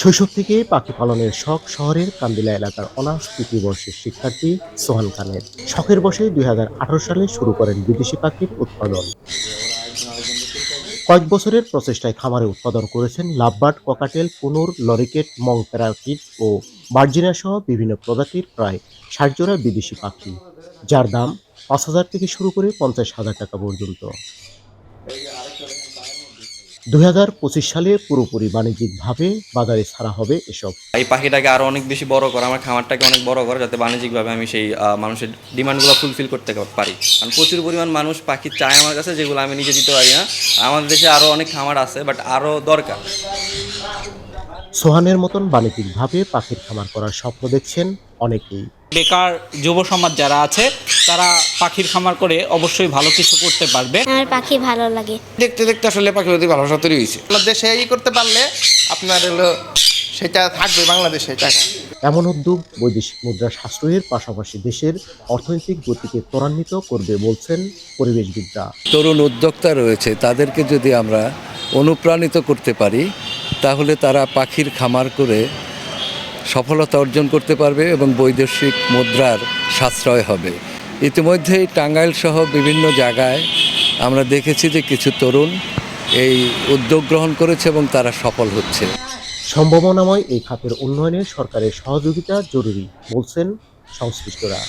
শৈশব থেকে পাখি পালনের শখ শহরের কান্দিলা এলাকার অনার্স তৃতীয় বর্ষের শিক্ষার্থী সোহান খানের। শখের বসে দুই হাজার আঠেরো সালে শুরু করেন বিদেশি পাখির উৎপাদন। কয়েক বছরের প্রচেষ্টায় খামারে উৎপাদন করেছেন লাভবার্ড, ককাটেল, পুনুর, লরিকেট, মং প্যারাকিট ও বার্জিনা সহ বিভিন্ন প্রজাতির প্রায় ষাট জোড়া বিদেশি পাখি, যার দাম পাঁচ হাজার থেকে শুরু করে পঞ্চাশ হাজার টাকা পর্যন্ত। দুই হাজার পঁচিশ সালে পুরোপুরি বাণিজ্যিকভাবে বাজারে ছাড়া হবে এসব। এই পাখিটাকে আরও অনেক বেশি বড় করা আমার খামারটাকে অনেক বড় করা যাতে বাণিজ্যিকভাবে আমি সেই মানুষের ডিমান্ডগুলো ফুলফিল করতে পারি। কারণ প্রচুর পরিমাণ মানুষ পাখি চায় আমার কাছে যেগুলো আমি নিজে দিতে পারি না। আমাদের দেশে আরও অনেক খামার আছে বাট আরও দরকার। সোহানের মতন বাণিজ্যিকভাবে পাখির খামার করার স্বপ্ন দেখছেন অনেকেই। বেকার যুব সমাজ যারা আছে তারা পাখির খামার করে অবশ্যই ভালো কিছু করতে পারবে। আমার পাখি ভালো লাগে। দেখতে দেখতে আসলে পাখির প্রতি ভালোবাসা তৈরি হয়েছে। আপনার দেশে ই করতে পারলে আপনার হলো সেটা থাকবে বাংলাদেশে টাকা এমন উদ্যোগ বৈদেশিক মুদ্রা সাশ্রয়ের পাশাপাশি দেশের অর্থনৈতিক গতিকে ত্বরান্বিত করবে বলছেন পরিবেশবিদরা। তরুণ উদ্যোক্তা রয়েছে তাদেরকে যদি আমরা অনুপ্রাণিত করতে পারি তাহলে তারা পাখির খামার করে সফলতা অর্জন করতে পারবে এবং বৈদেশিক মুদ্রার সাশ্রয় হবে। ইতিমধ্যেই টাঙ্গাইল সহ বিভিন্ন জায়গায় আমরা দেখেছি যে কিছু তরুণ এই উদ্যোগ গ্রহণ করেছে এবং তারা সফল হচ্ছে। সম্ভাবনাময় এই খাতের উন্নয়নে সরকারের সহযোগিতা জরুরি, বলছেন সংশ্লিষ্টরা।